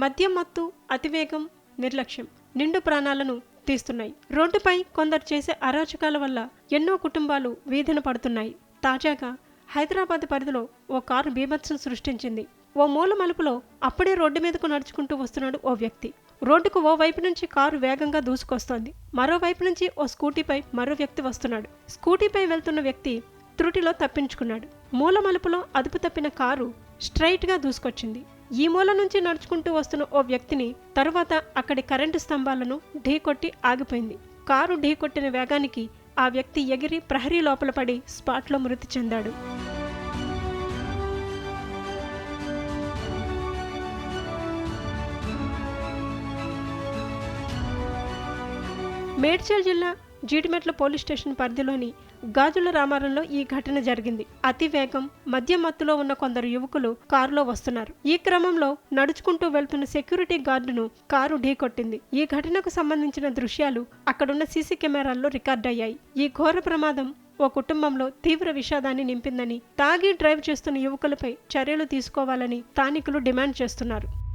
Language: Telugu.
మద్యం మత్తు అతివేగం నిర్లక్ష్యం నిండు ప్రాణాలను తీస్తున్నాయి. రోడ్డుపై కొందరు చేసే అరాచకాల వల్ల ఎన్నో కుటుంబాలు వీధిన పడుతున్నాయి. తాజాగా హైదరాబాద్ పరిధిలో ఓ కారు బీభత్సం సృష్టించింది. ఓ మూల మలుపులో అప్పుడే రోడ్డు మీదకు నడుచుకుంటూ వస్తున్నాడు ఓ వ్యక్తి. రోడ్డుకు ఓ వైపు నుంచి కారు వేగంగా దూసుకొస్తోంది. మరోవైపు నుంచి ఓ స్కూటీపై మరో వ్యక్తి వస్తున్నాడు. స్కూటీపై వెళ్తున్న వ్యక్తి త్రుటిలో తప్పించుకున్నాడు. మూల మలుపులో అదుపు తప్పిన కారు స్ట్రైట్గా దూసుకొచ్చింది. ఈ మూల నుంచి నడుచుకుంటూ వస్తున్న ఓ వ్యక్తిని తరువాత అక్కడి కరెంటు స్తంభాలను ఢీకొట్టి ఆగిపోయింది. కారు ఢీకొట్టిన వేగానికి ఆ వ్యక్తి ఎగిరి ప్రహరీ లోపల పడి స్పాట్లో మృతి చెందాడు. మేడ్చల్ జిల్లా జీడిమెట్ల పోలీస్ స్టేషన్ పరిధిలోని గాజుల రామారంలో ఈ ఘటన జరిగింది. అతి వేగం మద్యం మత్తులో ఉన్న కొందరు యువకులు కారులో వస్తున్నారు. ఈ క్రమంలో నడుచుకుంటూ వెళ్తున్న సెక్యూరిటీ గార్డును కారు ఢీకొట్టింది. ఈ ఘటనకు సంబంధించిన దృశ్యాలు అక్కడున్న సీసీ కెమెరాల్లో రికార్డయ్యాయి. ఈ ఘోర ప్రమాదం ఓ కుటుంబంలో తీవ్ర విషాదాన్ని నింపిందని తాగి డ్రైవ్ చేస్తున్న యువకులపై చర్యలు తీసుకోవాలని స్థానికులు డిమాండ్ చేస్తున్నారు.